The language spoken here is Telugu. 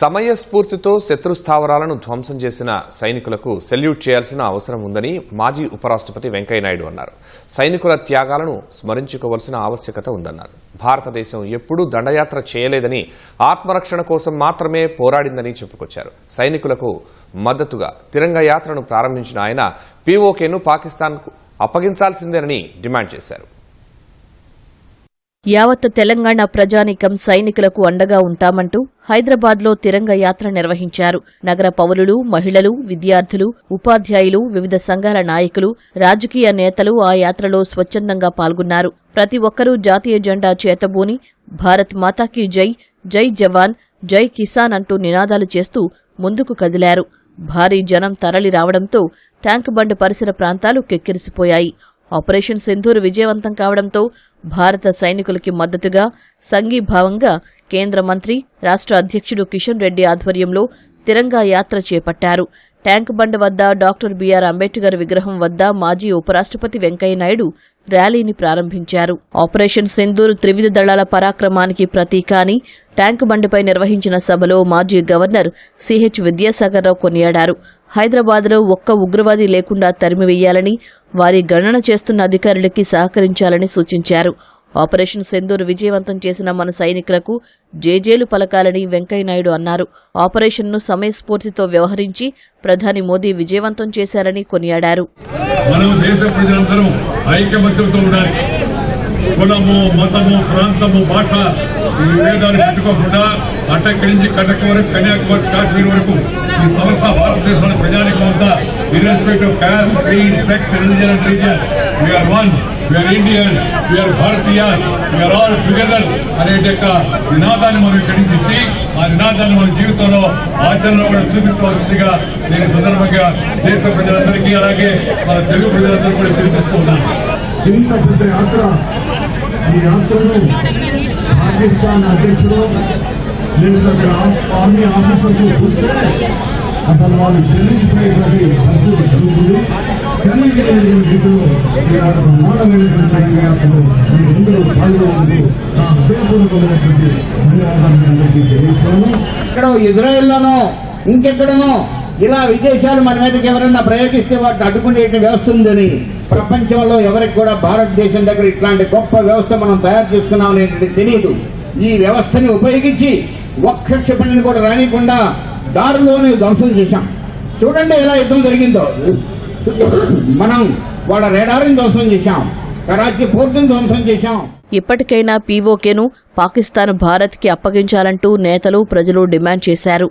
సమయస్ఫూర్తితో శత్రు స్థావరాలను ధ్వంసం చేసిన సైనికులకు సెల్యూట్ చేయాల్సిన అవసరం ఉందని మాజీ ఉపరాష్ట్రపతి వెంకయ్యనాయుడు అన్నారు. సైనికుల త్యాగాలను స్మరించుకోవాల్సిన ఆవశ్యకత ఉందన్నారు. భారతదేశం ఎప్పుడూ దండయాత్ర చేయలేదని ఆత్మరక్షణ కోసం మాత్రమే పోరాడిందని చెప్పుకొచ్చారు. సైనికులకు మద్దతుగా తిరంగ యాత్రను ప్రారంభించిన ఆయన పీఓకేను పాకిస్తాన్కు అప్పగించాల్సిందేనని డిమాండ్ చేశారు. యావత్ తెలంగాణ ప్రజానీకం సైనికులకు అండగా ఉంటామంటూ హైదరాబాద్లో తిరంగ యాత్ర నిర్వహించారు. నగర పౌరులు మహిళలు విద్యార్థులు ఉపాధ్యాయులు వివిధ సంఘాల నాయకులు రాజకీయ నేతలు ఆ యాత్రలో స్వచ్ఛందంగా పాల్గొన్నారు. ప్రతి ఒక్కరూ జాతీయ జెండా చేతబూని భారత్ మాతాకి జై జై జవాన్ జై కిసాన్ అంటూ నినాదాలు చేస్తూ ముందుకు కదిలారు. భారీ జనం తరలి రావడంతో ట్యాంక్ బండ్ పరిసర ప్రాంతాలు కెక్కిరిసిపోయాయి. ఆపరేషన్ సింధూర్ విజయవంతం కావడంతో భారత సైనికులకి మద్దతుగా సంఘీభావంగా కేంద్ర మంత్రి రాష్ట్ర అధ్యక్షుడు కిషన్ రెడ్డి ఆధ్వర్యంలో తిరంగా యాత్ర చేపట్టారు. ట్యాంక్ బండ్ వద్ద డాక్టర్ బీఆర్ అంబేద్కర్ విగ్రహం వద్ద మాజీ ఉపరాష్ట్రపతి వెంకయ్యనాయుడు ర్యాలీని ప్రారంభించారు. ఆపరేషన్ సింధూర్ త్రివిధ దళాల పరాక్రమానికి ప్రతీక అని ట్యాంక్ బండ్పై నిర్వహించిన సభలో మాజీ గవర్నర్ సిహెచ్ విద్యాసాగర్రావు కొనియాడారు. హైదరాబాద్లో ఒక్క ఉగ్రవాది లేకుండా తరిమివేయాలని వారి గణన చేస్తున్న అధికారులకి సహకరించాలని సూచించారు. ఆపరేషన్ సెందూర్ విజయవంతం చేసిన మన సైనికులకు జేజేలు పలకాలని వెంకయ్యనాయుడు అన్నారు. ఆపరేషన్ను సమయస్ఫూర్తితో వ్యవహరించి ప్రధాని మోదీ విజయవంతం చేశారని కొనియాడారు. కులము మతము ప్రాంతము భాష ఈ విభేదాలు పెట్టుకోకుండా అటక్ నుంచి కటక్ వరకు కన్యాకుమారి కాశ్మీర్ వరకు. ఈ సంస్థ భారతదేశంలో ప్రజానికం అంతా irrespective of caste creed sex religion and region we are one we are Indians we are Bharatiyas we are all together అనే యొక్క నినాదాన్ని మనం ఇక్కడి నుంచి ఇచ్చి ఆ నినాదాన్ని మన జీవితంలో ఆచరణలో కూడా చూపించవలసిందిగా నేను సందర్భంగా దేశ ప్రజలందరికీ అలాగే మన తెలుగు ప్రజలందరూ కూడా తెలియజేస్తూ ఉన్నాను. ఇంత యాత్ర. ఈ యాత్రను పాకిస్తాన్ అధ్యక్షుడు నేను అక్కడ ఆర్మీ ఆఫీసర్స్ చూస్తే అసలు వాళ్ళు చెల్లించుకునేటువంటి పరిస్థితి జరుగుతుంది కానీ నేను అందరూ నా హృదయపూర్వకమైనటువంటి ధన్యవాదాలు అందరికీ ఇజ్రాయెల్లోనో ఇంకెక్కడనో ఇలా విదేశాలు మన మీదకి ఎవరన్నా ప్రయోగిస్తే వాటిని అడ్డుకునే వ్యవస్థ ఉందని ప్రపంచంలో ఎవరికి కూడా భారతదేశం దగ్గర ఇట్లాంటి గొప్ప వ్యవస్థ మనం తయారు చేసుకున్నాం అనేటువంటి తెలియదు ఈ వ్యవస్థని ఉపయోగించి ఒక్క క్షిపణిని కూడా రానికుండా దారిలోనే ధ్వంసం చేశాం. చూడండి ఎలా యుద్ధం జరిగిందో. మనం వాళ్ళ రేడారిని ధ్వంసం చేశాం. కరాచీ పోర్టును ధ్వంసం చేశాం. ఇప్పటికైనా పీఓకేను పాకిస్తాన్ భారత్కి అప్పగించాలంటూ నేతలు ప్రజలు డిమాండ్ చేశారు.